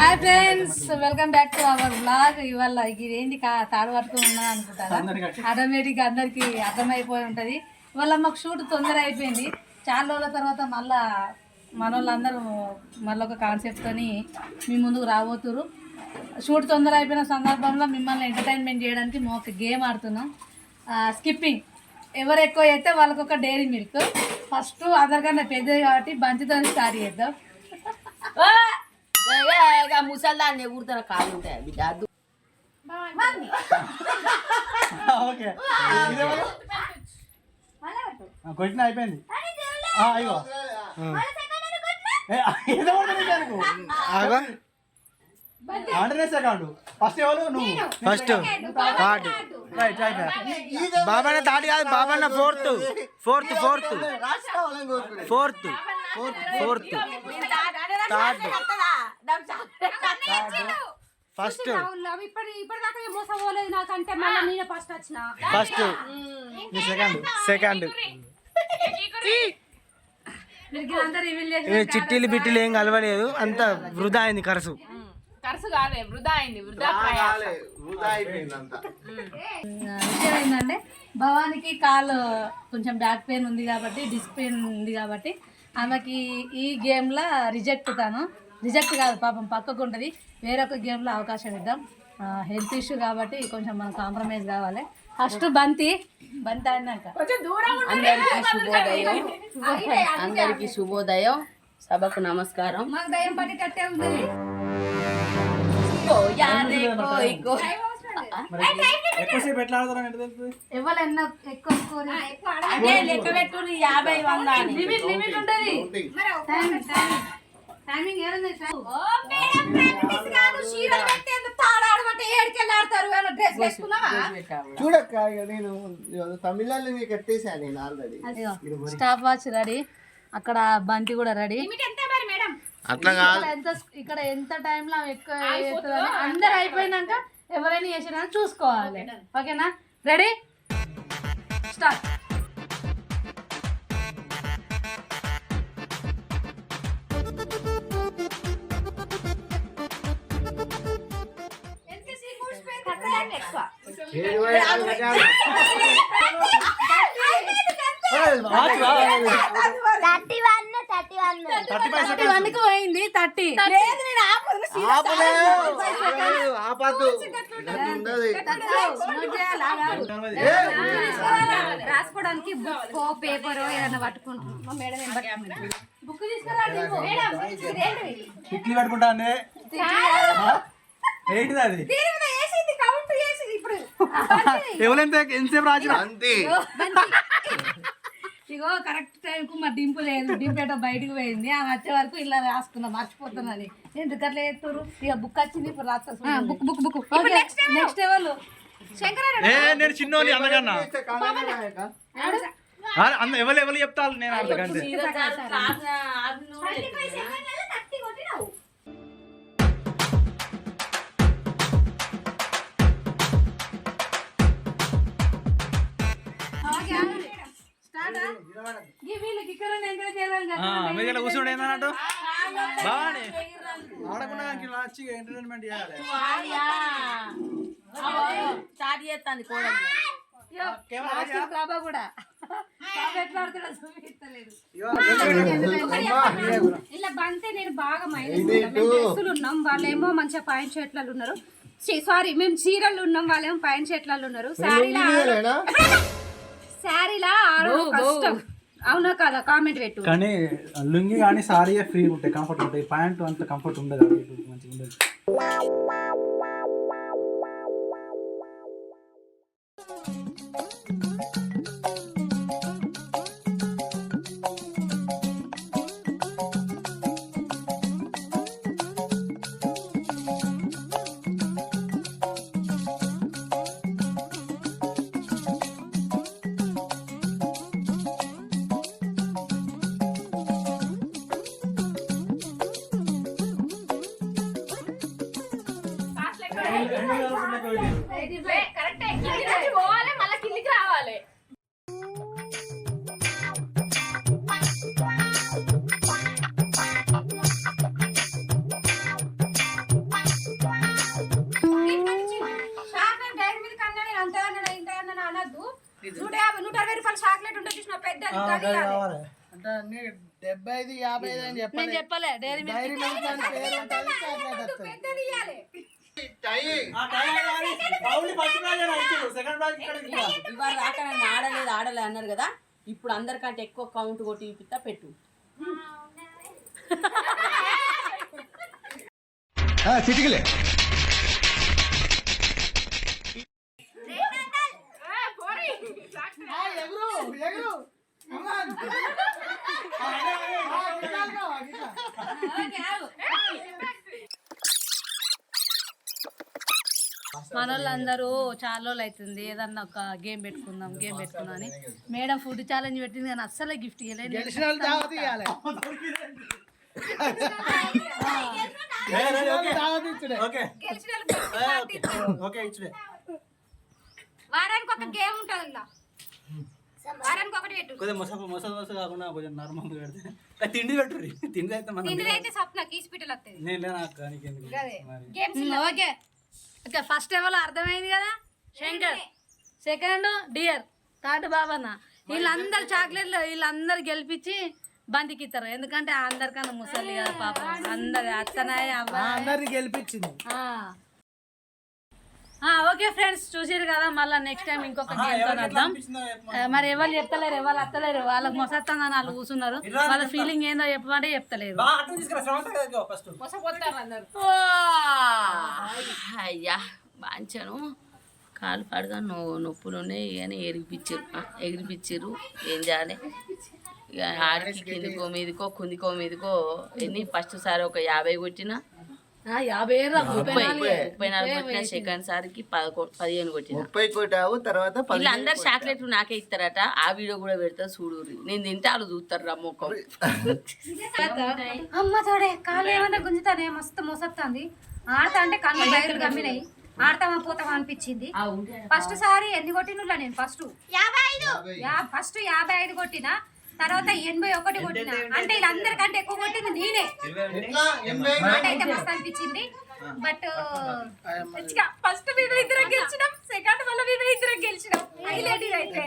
Hi friends welcome back to our blog ఇవాళ ఇది ఏంటి కా- తాడు పట్టుకుని ఉన్నా అనుకుంటారా? ఆటోమేటిక్ అందరికి అర్థమైపోయి ఉంటది. ఇవాళ మాకు షూట్ తొందర అయిపోయింది. చాలా రోజుల తర్వాత మళ్ళా మన వాళ్ళందరూ మళ్ళీ ఒక కాన్సెప్ట్ తోని మీ ముందుకు రాబోతురు షూట్ తొందర అయిపోయిన సందర్భంలో మిమ్మల్ని ఎంటర్టైన్మెంట్ చేయడానికి మేము ఒక గేమ్ ఆడుతున్నాం. స్కిప్పింగ్ ఎవరు ఎక్కువ అయితే వాళ్ళకి ఒక డైరీ మిల్క్ ఫస్ట్ అందరికన్నా పెద్దది కాబట్టి బంతితో స్టార్ట్ చేద్దాం. ముసల్దాన్ని ఎగురుతారు కాళ్ళు ఉంటాయి బిడ్డ కొట్టిన అయిపోయింది. ఆ, అయ్యో ఏ, ఏదో ఒకటి ఫస్ట్ ఎవరు? నువ్వు. ఫస్ట్. థర్డ్ రైట్ రైట్ బాబాన్న థర్డ్ కాదు. బాబాన్న fourth. Fourth fourth. Fourth. Fourth third first. First వచ్చిన. ఫస్ట్. నీ సెకండ్ సెకండ్ చిట్టీలు బిట్టీలు ఏం కలవలేదు. అంత వృధా అయింది ఖర్చు ఖర్చు కాలే వృధా అయింది వృధా. విషయం ఏంటంటే భవానికి కాలు కొంచెం బ్యాక్ పెయిన్ ఉంది కాబట్టి డిస్క్ పెయిన్ ఉంది కాబట్టి ఆమెకి ఈ గేమ్లో రిజెక్ట్ తాను. రిజెక్ట్ కాదు పాపం పక్కకు ఉంటుంది. వేరొక గేమ్లో అవకాశం ఇద్దాం. హెల్త్ ఇష్యూ కాబట్టి కొంచెం మనం కాంప్రమైజ్ కావాలి. ఫస్ట్ బంతి బంతి ఆడినాక అందరికీ శుభోదయం. అందరికీ శుభోదయం. సభకు నమస్కారం. మాకు ఉంది. కోయ్ కోయ్. మరి ఎక్కువసేపు ఎట్లా ఆడతారని ఎంత తెలుస్తుంది ఎవరు ఎన్నో ఎక్కువ స్కోర్ అదే లెక్క పెట్టుర్రి యాభై వంద అని. లిమిట్ లిమిట్ ఉంటుంది. టైమింగ్ ఏముంది? చూడక్క నేను తమిళనాడు నీకు కట్టేశాను నేను ఆల్రెడీ స్టాప్ వాచ్ రెడీ అక్కడ బంతి కూడా రెడీ అట్లా ఇక్కడ ఎంత ఇక్కడ ఎంత టైంలో ఎక్కువ అందరు అయిపోయినాక ఎవరైనా చేసినా చూసుకోవాలి. ఓకేనా? రెడీ స్టార్ట్ థర్టీ వన్కి పోయింది? థర్టీ. ఆపద్దు. ఉండదు. రాసుకోవడానికి బుక్ పేపర్ ఏదైనా పట్టుకుంటున్నాం. మేడం? బుక్ తీసుకురా అండి. ఏంటిది అది? ఎవరెంత ఎంతసేపు రాజు అంతే. ఇగో కరెక్ట్ టైం కు మా డింపు లేదు. డింపు ఏటో బయటకు పోయింది. ఆమె వచ్చే వరకు ఇలా రాసుకున్నా. మర్చిపోతున్నది ఎందుకు అట్లా చేస్తారు ఇక బుక్ వచ్చింది ఇప్పుడు రాస్తా బుక్ బుక్ బుక్. నెక్స్ట్ ఎవరు? ఏ నేను చిన్నోని అందకన్నా ఆ, అంద ఎవరు ఎవరు చెప్తారు? నేను అంతకంటే చీర మీరు ఇలా కూర్చుంటే ఏందన్నట్టు బాగానే ఆడకుండా వచ్చి ఎంటర్టైన్మెంట్ చేయాలి స్టార్ట్ బాబా కూడా ఇలా బంతే నేను బాగా మైనస్ ఉన్నాం వాళ్ళేమో మంచిగా పాయింట్ షర్ట్లలో ఉన్నారు సారీ మేము చీరలు ఉన్నాం వాళ్ళేమో పాయింట్ షర్ట్లలో ఉన్నారు శారీలా శారీలా కష్టం. అవునా కదా? కామెంట్ పెట్టు. కానీ లుంగి కానీ సారీ ఫ్రీ ఉంటాయి కంఫర్ట్ ఉంటాయి. ప్యాంట్ అంత కంఫర్ట్ ఉండదు అది ఇది కరెక్ట్ కిందికి చాక్లెట్ ఉంటుంది చూసిన డెబ్బై ఐదు చెప్పలే డైరీ మిల్క్ పేరు. ఉంటుంది చాక్లెట్ ఇవాళ రాక నన్ను ఆడలేదు ఆడలేదు అన్నారు కదా. ఇప్పుడు అందరికంటే ఎక్కువ కౌంట్ కొట్టి ఇప్పిస్తా పెట్టు. చిటికలే ఎగురు ఎగురు. మనోళ్ళందరూ చాలా రోజులు అవుతుంది. ఏదన్నా ఒక గేమ్ పెట్టుకుందాం గేమ్ పెట్టుకుందాం అని. మేడం ఫుడ్ ఛాలెంజ్ పెట్టింది కానీ అస్సలే గిఫ్ట్ ఇవ్వలేదు వారానికి ఒక గేమ్ ఉంటుంది వారానికి ఒకటి పెట్టు. కొద్దిగా మొస మొస మొస కాకుండా కొంచెం నార్మల్ పెడితే. ఆ, తిండి పెట్టుర్రి. తిండి అయితే మనం అయితే నేను లేనా అక్క నీకెందుకు? మరి. Games okay. ఓకే ఫస్ట్ ఎవరో అర్థమైంది కదా? శంకర్. సెకండ్ డియర్ థర్డ్ బాబన్న. వీళ్ళందరు చాక్లెట్లు వీళ్ళందరు గెలిపించి బంతికి ఇస్తారు ఎందుకంటే అందరికన్నా ముసలి కదా పాపం. అందరు అత్తనాయ అందరిని గెలిపించింది. ఓకే ఫ్రెండ్స్ చూసారు కదా? మళ్ళీ నెక్స్ట్ టైం ఇంకొక గేమ్తో వద్దాం. ఆ, మరి ఎవరు చెప్తలేరు ఎవరు అత్తలేరు. వాళ్ళకి మొసత్తందని వాళ్ళు కూర్చున్నారు. వాళ్ళ ఫీలింగ్ ఏందో చెప్పమంటే చెప్తలేరు. ఓ! అయ్యా బాంచాను. కాలు పాడుగా నొ నొప్పులు ఉన్నాయి కానీ ఎగిరిపించారు ఎగిరిపించారు ఏం చేయాలి? ఇక ఆడికి కిందికో మీదకో కుందికో మీదకో ఎన్ని? ఫస్ట్ సారి ఒక యాభై కొట్టిన? ఆ, యాభై ముప్పై ముప్పై నాలుగు. కొట్టిన సెకండ్ సారికి పదకొ పదిహేను కొట్టిన. ముప్పై కొట్టావు తర్వాత అందరు చాక్లెట్లు నాకే ఇస్తారట. ఆ వీడియో కూడా పెడతా చూడు నేను తింటే వాళ్ళు చూస్తారు రా మొక్కం అమ్మ తోడే కాళ్ళు ఏమన్నా గుంజుతానే మస్తు మోసొస్తుంది ఆడతా అంటే కళ్ళు బయలు గమ్మినాయి ఆడతామా పోతామా అనిపించింది. ఫస్ట్ సారి ఎన్ని కొట్టినులా నేను ఫస్ట్? యాభై ఐదు. ఫస్ట్ యాభై ఐదు కొట్టిన తర్వాత ఎనభై ఒకటి కొట్టిన. అంటే వీళ్ళందరికంటే ఎక్కువ కొట్టింది నేనే. మాట అయితే మస్తు అనిపించింది. బట్ ఫస్ట్ మేము ఇద్దరం గెలిచినాం. సెకండ్ వల్ల మేము ఇద్దరం గెలిచినాం. హైలైట్ అయితే.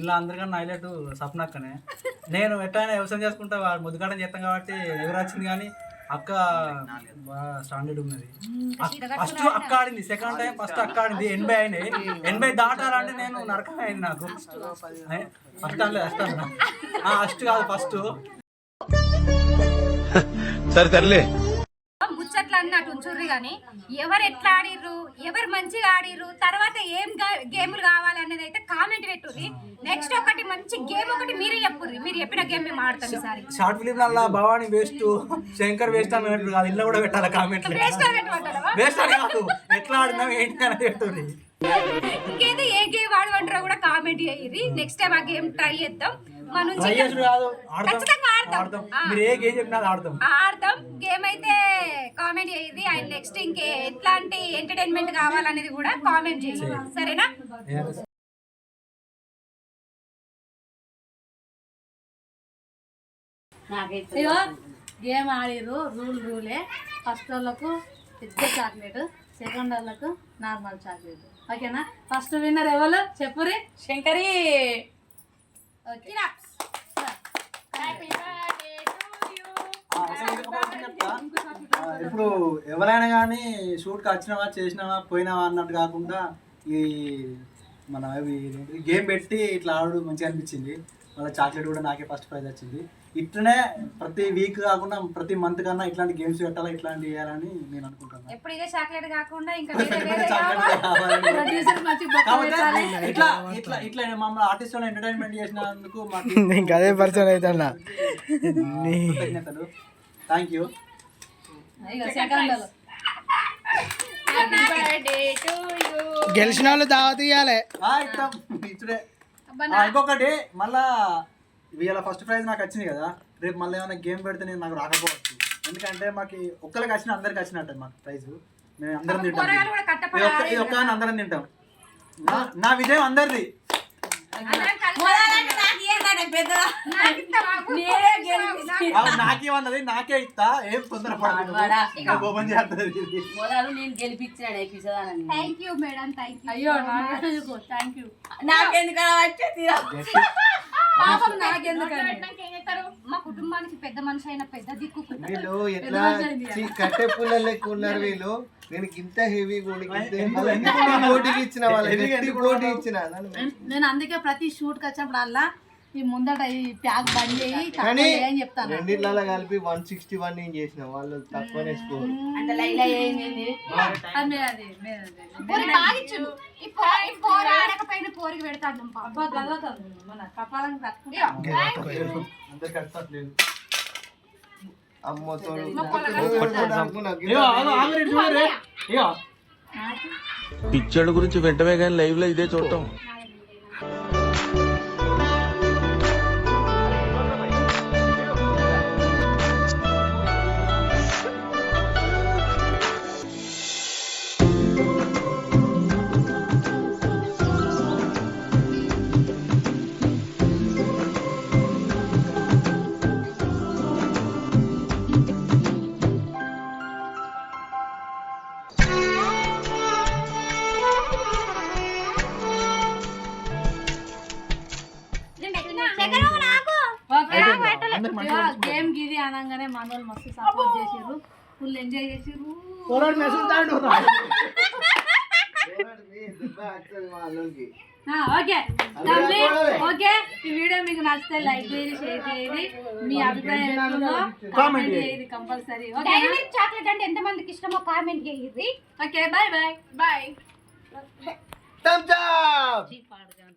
ఇలా అందరికన్నా హైలైట్ సప్నక్కనే నేను ఎట్లయినా వ్యవసాయం చేసుకుంటా వాడు ముద్దుగాడం చేస్తాం కాబట్టి ఎవరు వచ్చింది కానీ అక్క స్టాండర్డ్ ఉన్నది. ఫస్ట్ అక్క ఆడింది సెకండ్ టైం ఫస్ట్ అక్క ఆడింది ఎనభై అయినాయి. ఎనభై దాటాలంటే నేను నరకం అయింది నాకు. ఫస్ట్ అనలేదు ఫస్ట్ అన్న. ఫస్ట్ కాదు ఫస్ట్ సరే తరలే ముచ్చట్లు అన్నట్టు ఉంచుర్రి కానీ ఎవరు ఎట్లా ఆడిర్రు ఎవరు మంచిగా ఆడిర్రు తర్వాత ఏం గేములు కావాలి అనేది అయితే కామెంట్ పెట్టుర్రి. నెక్స్ట్ ఒకటి మంచి గేమ్ ఒకటి మీరే చెప్పుర్రి. మీరు చెప్పిన గేమ్ మేము ఆడతాం ఈసారి. షార్ట్ ఫిలిం అలా భవానీ వేస్ట్ శంకర్ వేస్ట్ అని పెట్టారు కాదు ఇల్లు కూడా పెట్టాలి కామెంట్ వేస్ట్ అని కాదు ఎట్లా ఆడినాం ఏంటి అని పెట్టుర్రి ఇంకేదో ఏ గేమ్ ఆడమంటారో కూడా కామెంట్ చేయర్రి నెక్స్ట్ టైం ఆ గేమ్ ట్రై చేద్దాం. ఆడతాం. ఖచ్చితంగా ఆడతాం. ఆడతాం. ఆ. మీరు ఏ గేమ్ చెప్పినా అది ఆడతాం. ఆడతాం. గేమ్ అయితే కామెంట్ చేయర్రి అండ్ నెక్స్ట్ ఇంకే ఎట్లాంటి ఎంటర్టైన్మెంట్ కావాలనేది కూడా కామెంట్ చేయండి. సరేనా? నాకైతే ఇగో గేమ్ ఆడిరు. రూల్ రూలే. ఫస్ట్ వాళ్ళకు పెద్ద చాక్లెట్. సెకండ్ వాళ్ళకు నార్మల్ చాక్లెట్. ఓకేనా? ఫస్ట్ విన్నర్ ఎవరు? చెప్పురి. శంకరి. ఓకే. ఇప్పుడు ఎవరైనా కానీ షూట్కి వచ్చినావా చేసినావా పోయినావా అన్నట్టు కాకుండా ఈ మన అవి గేమ్ పెట్టి ఇట్లా ఆడు మంచిగా అనిపించింది. మళ్ళీ చాక్లెట్ కూడా నాకే ఫస్ట్ ప్రైజ్ వచ్చింది. ఇట్లనే ప్రతి వీక్ కాకుండా ప్రతి మంత్ కన్నా ఇట్లాంటి గేమ్స్ పెట్టాలా ఇట్లాంటి చేయాలని నేను అనుకుంటున్నాను ఎప్పుడు ఇదే చాక్లెట్ కాకుండా ఇంకా ఇట్లా ఇట్లా ఇట్లా మమ్మల్ని ఆర్టిస్ట్ ఎంటర్టైన్మెంట్ చేసినందుకు మాకు ఇంకా అదే పరిచయం అవుతాడా కృతజ్ఞతలు. థ్యాంక్ యూ గెలిచిన వాళ్ళు దావత్ ఇవ్వాలి ఇచ్చుడే ఆ, ఇంకొకటి మళ్ళా ఇవాళ ఫస్ట్ ప్రైజ్ నాకు వచ్చింది కదా రేపు మళ్ళీ ఏమైనా గేమ్ పెడితే నేను నాకు రాకపోవచ్చు. ఎందుకంటే మాకు ఒక్కరికి వచ్చిన అందరికి వచ్చినట్టు మాకు ప్రైజ్ మేము అందరం తింటాం. ఇది కట్టపడి ఒక్క- అందరం తింటాం. నా- విజయం అందరిది. నాకు పెద్దగా. నాకు ఇస్తా ఏం తొందర వాడా. కోపం చేస్తుంది. ఇది. మొదలు నేను గెలిపించాడు episode thank you madam thank you అయ్యో నాకెందుకు థ్యాంక్ మా కుటుంబానికి పెద్ద మనిషి అయిన పెద్ద దిక్కు వీళ్ళు ఎట్లా కట్టె పుల్ల లెక్క ఉన్నారు వీళ్ళు. నేను ఇంత హెవీ పోటీకి ఇచ్చిన వాళ్ళకి ఇచ్చిన? నేను అందుకే ప్రతి షూట్కి వచ్చినప్పుడు అలా ఈ ముందట ఈ ప్యాక్ బంద్ చేయి తక్కువ కానీ చేయి చెప్తాను. రెండిట్లలో కలిపి వన్ సిక్స్టీ వన్ నేను చేసిన వాళ్ళు తక్కువనే స్కోర్ అంటే లైలా ఏంది అది మే- అది మే- అది. పోరి బాగా ఇచ్చిండు ఈ పో- ఈ పోరు ఆడకపోయిన పోరికి పెడతాడు పాప. అబ్బా గల్లతాను మన కపాలం తక్కువ అంత కష్టట్లేదు అమ్మతో గురించి వెంటనే కానీ లైవ్లో ఇదే చూడటం. అనగానే మన వాళ్ళు మస్తు సపోర్ట్ చేసారు ఫుల్ ఎంజాయ్ చేసారు ఓకే. ఓకే. ఈ వీడియో మీకు నచ్చితే లైక్ చేయండి షేర్ చేయండి. మీ అభిప్రాయం కామెంట్ చేయండి. కంపల్సరీ. ఓకే చాక్లెట్ అంటే ఎంత మందికి ఇష్టమో కామెంట్ చేయండి. Okay bye bye. Bye. Thumbs up పాడదాం